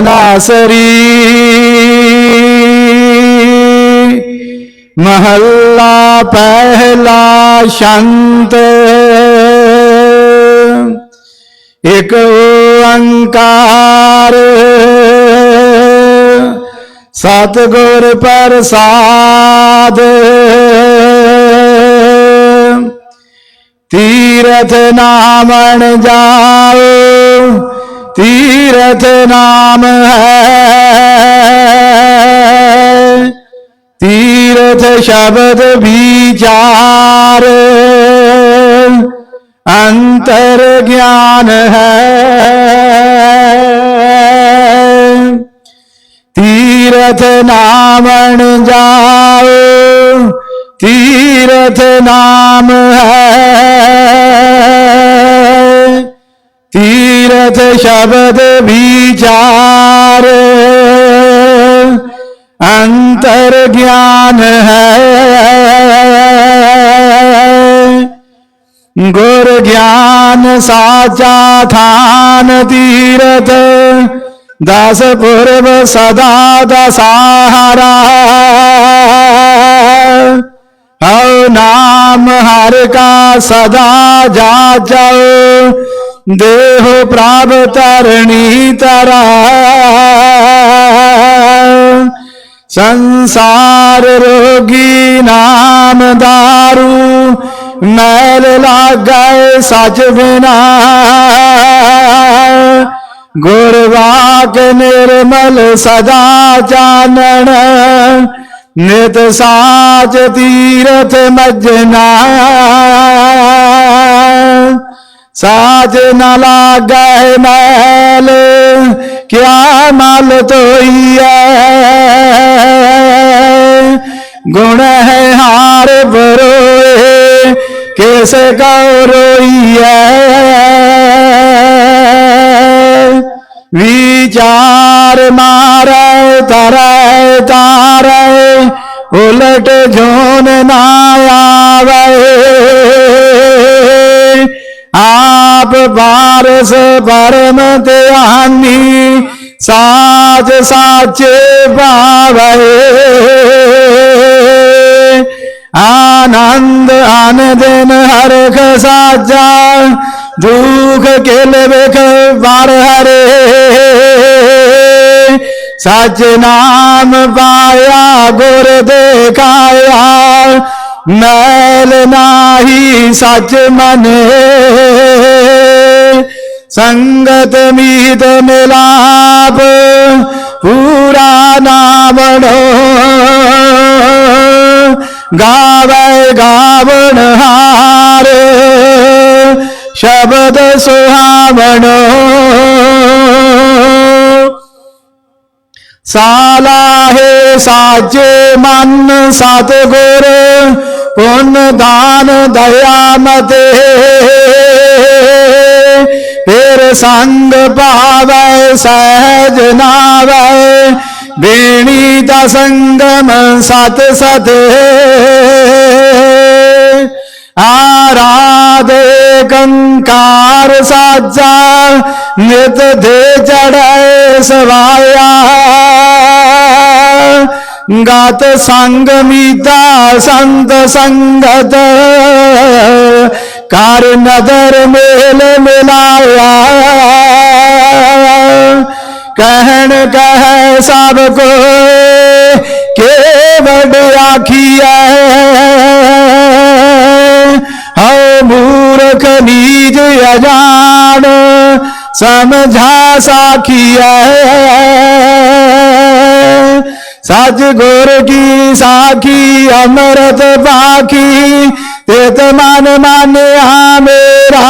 ਨਾਸਰੀ ਮਹੱਲਾ ਪਹਿਲਾ ਸ਼ੰਤ ਇਕ ਓੰਕਾਰ ਸਤਿਗੁਰ ਪ੍ਰਸਾਦ ਤੀਰਥ ਨਾਮਣ ਜਾਓ तीरथ नाम है। तीरथ शब्द विचार। अंतर ज्ञान है। तीरथ नामण जाओ। तीरथ नाम है। शब्द विचार। अंतर ज्ञान है। गुर ज्ञान साचा थान तीरथ। दस पूर्व सदा दसाहरा। हौ नाम हर का सदा जाचौ। ਦੇਹ ਪ੍ਰਾਪ ਤਰਣੀ ਤਰਾ। ਸੰਸਾਰ ਰੋਗੀ ਨਾਮ ਦਾਰੂ, ਮੈਲ ਲਾਗੈ ਸਚ ਬਿਨਾ। ਗੁਰ ਵਾਕ ਨਿਰਮਲ ਸਦਾ ਚਾਨਣ, ਨਿਤ ਸਾਚ ਤੀਰਥ ਮਜਨਾ। साजन लागे मैल, क्या माल तो गुण है हार बरोए, कैसे गौरोइया विचार मार तर तार, उलट जोन ना बारस परम दयानी, साज साचे बाबे आनंद आन दिन हर साजा, दुख के लिख बार हरे। सच नाम पाया, गुर देखाया, मैल नाही सच मने। संगत मीत मिलाप पूरा नावण, गाव गावण गावन हार, शब्द सुहावण। साला हे साजे मन सतगुर, पुन दान दया मते ਫਿਰ ਸੰਗ ਭਾਵੈ, ਸਹਿਜ ਨਾਵੈ। ਬੇਣੀ ਦਾ ਸੰਗਮ ਸਤ ਸਤੇ ਆਰਾਧੇ ਕੰਕਾਰ ਸਾਜਾ, ਨਿਤ ਦੇ ਚੜਾਏ ਸਵਾਇਆ। ਗਾਤ ਸੰਗ ਮੀਤਾ ਸੰਤ ਸੰਗਤ। कार नगर मेल मिलाया। कहन कह सबको के बढ़िया आखिया हौ मूर्ख नीज अजान, समझा साखिया सच गुर की साखी, अमृत बाकी ਅਮਰਤ ਬਾਕੀ ਤਿਤ ਮਨ ਮਾਨਿਆ ਮੇਰਾ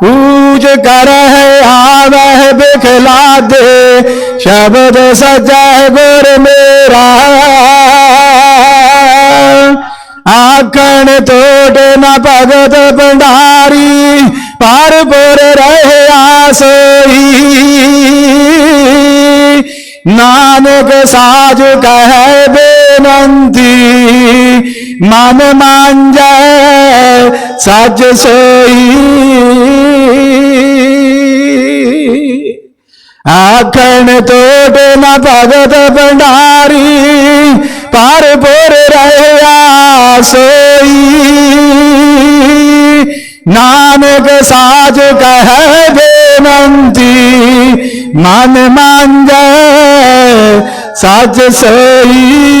ਕੂਜ ਕਰਹਿ ਆਵਹਿ ਬਿਖਲਾ ਦੇ ਸ਼ਬਦ ਸਜੈ ਗੁਰ ਮੇਰਾ ਆਖਣ ਟੋਟ ਨ ਭਗਤ ਭੰਡਾਰੀ ਪਰ ਪੁਰ ਰਹਿਆ ਸੋਈ ਨਾਨਕ ਸਾਜ ਕਹਿ ਬੇਨੰਤੀ ਮਨ ਮਾਂਜੈ, ਸਜ ਸੋਈ। ਆਖਣ ਟੋਟ ਨਾ ਭਗਤ ਭੰਡਾਰੀ, ਪਰ ਪੁਰ ਰਹਿਆ ਸੋਈ। ਨਾਨਕ ਸਾਜ ਕਹਿ ਬੇਨੰਤੀ ਮਨ ਮੰਜੈ ਸੱਚ ਸੋਈ।